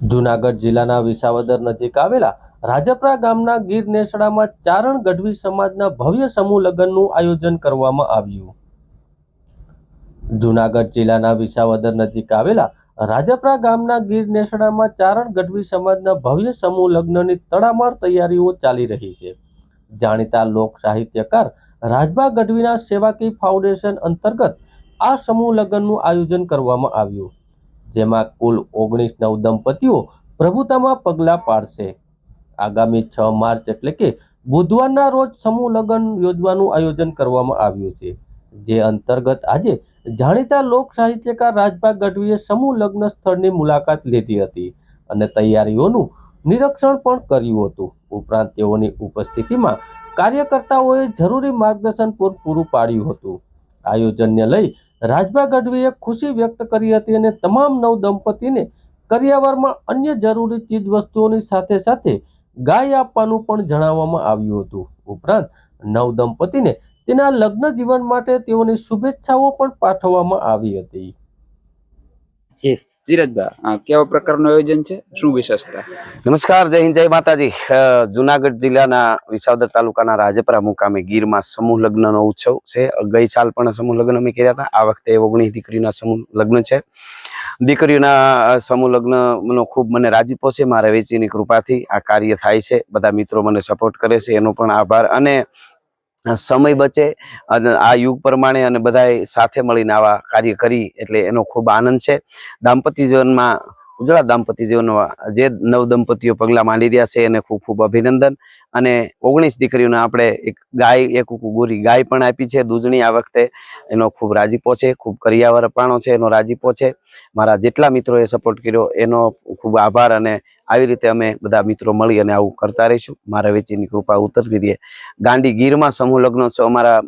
જૂનાગઢ જિલ્લાના વિસાવદર નજીક આવેલા રાજપરા ગામના ગીર નેસડામાં ચારણ ગઢવી સમાજના ભવ્ય સમૂહ લગ્નનું આયોજન કરવામાં આવ્યું. જૂનાગઢ જિલ્લાના વિસાવદર નજીક આવેલા રાજપરા ગામના ગીર નેસડામાં ચારણ ગઢવી સમાજના ભવ્ય સમૂહ લગ્નની તડામાર તૈયારીઓ ચાલી રહી છે. જાણીતા લોક સાહિત્યકાર રાજભા ગઢવીના સેવાકી ફાઉન્ડેશન અંતર્ગત આ સમૂહ લગ્નનું આયોજન કરવામાં આવ્યું. જેમાં કુલ ઓગણીસ નવ દંપતીઓ પ્રભુતામાં પગલાં પાડશે. આગામી છ માર્ચ એટલે કે બુધવારના રોજ સમૂહ લગ્ન યોજવાનું આયોજન કરવામાં આવ્યું છે. જે અંતર્ગત આજે જાણીતા લોક સાહિત્યકાર રાજભા ગઢવીએ સમૂહ લગ્ન સ્થળની મુલાકાત લીધી હતી અને તૈયારીઓનું નિરીક્ષણ પણ કર્યું હતું. ઉપરાંત તેઓની ઉપસ્થિતિમાં કાર્યકર્તાઓએ જરૂરી માર્ગદર્શન પૂરું પાડ્યું હતું. આયોજનને લઈ રાજભા ગઢવીએ ખુશી વ્યક્ત કરી હતી અને તમામ નવ દંપતીને કરિયાવરમાં અન્ય જરૂરી ચીજવસ્તુઓની સાથે સાથે ગાય આપવાનું પણ જણાવવામાં આવ્યું હતું. ઉપરાંત, નવ દંપતીને તેના લગ્ન જીવન માટે તેઓની શુભેચ્છાઓ પણ પાઠવવામાં આવી હતી. કેવા પ્રકારનું આયોજન છે? શું વિશેષતા? નમસ્કાર, જય જય માતાજી. જુનાગઢ જિલ્લાના વિસાવદર તાલુકાના રાજપરા મુકામે ગીરમાં સમૂહ લગ્નનો ઉત્સવ છે. ગઈ સાલ પણ સમૂહ લગ્ન અમે કર્યા હતા. આ વખતે ઓગણીસ દીકરીના સમૂહ લગ્ન છે. દીકરીઓના સમૂહ લગ્નનો ખૂબ મને રાજીપો છે. મારા વેચીની કૃપાથી આ કાર્ય થાય છે. બધા મિત્રો મને સપોર્ટ કરે છે. એનો પણ આભાર. અને સમય બચે અને આ યુગ પ્રમાણે અને બધાએ સાથે મળીને આવા કાર્ય કરી એટલે એનો ખૂબ આનંદ છે. દાંપત્ય જીવનમાં ઉજળા જીવનમાં જે નવ દંપતીઓ પગલાં માંડી રહ્યા છે એને ખૂબ ખૂબ અભિનંદન. અને ઓગણીસ દીકરીઓને આપણે એક ગાય, એક ગોરી ગાય પણ આપી છે. દૂધણી આ વખતે એનો ખૂબ રાજીપો છે, ખૂબ કરિયાવર અપાણો છે, એનો રાજીપો છે. મારા જેટલા મિત્રોએ સપોર્ટ કર્યો, એનો ખૂબ આભાર અને આવી રીતે અમે બધા મિત્રો મળી અને આવું કરતા રહીશું. મારા વેચીની કૃપા ઉતરતી રહીએ ગાંડી ગીરમાં સમૂહ લગ્નોત્સવ અમારા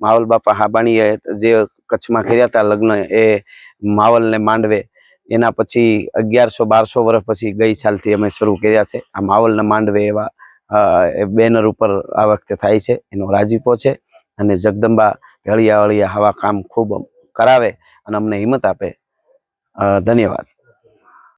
માવલ બાપા હાબાણીએ જે કચ્છમાં કર્યા હતા લગ્ન, એ માવલને માંડવે એના પછી અગિયારસો, બારસો વર્ષ પછી ગઈ સાલથી અમે શરૂ કર્યા છે. આ માવલના માંડવે એવા બેનર ઉપર આ વખતે થાય છે. એનો રાજીપો છે અને જગદંબા હળિયા હળિયા હવા કામ ખૂબ કરાવે અને અમને હિંમત આપે. ધન્યવાદ.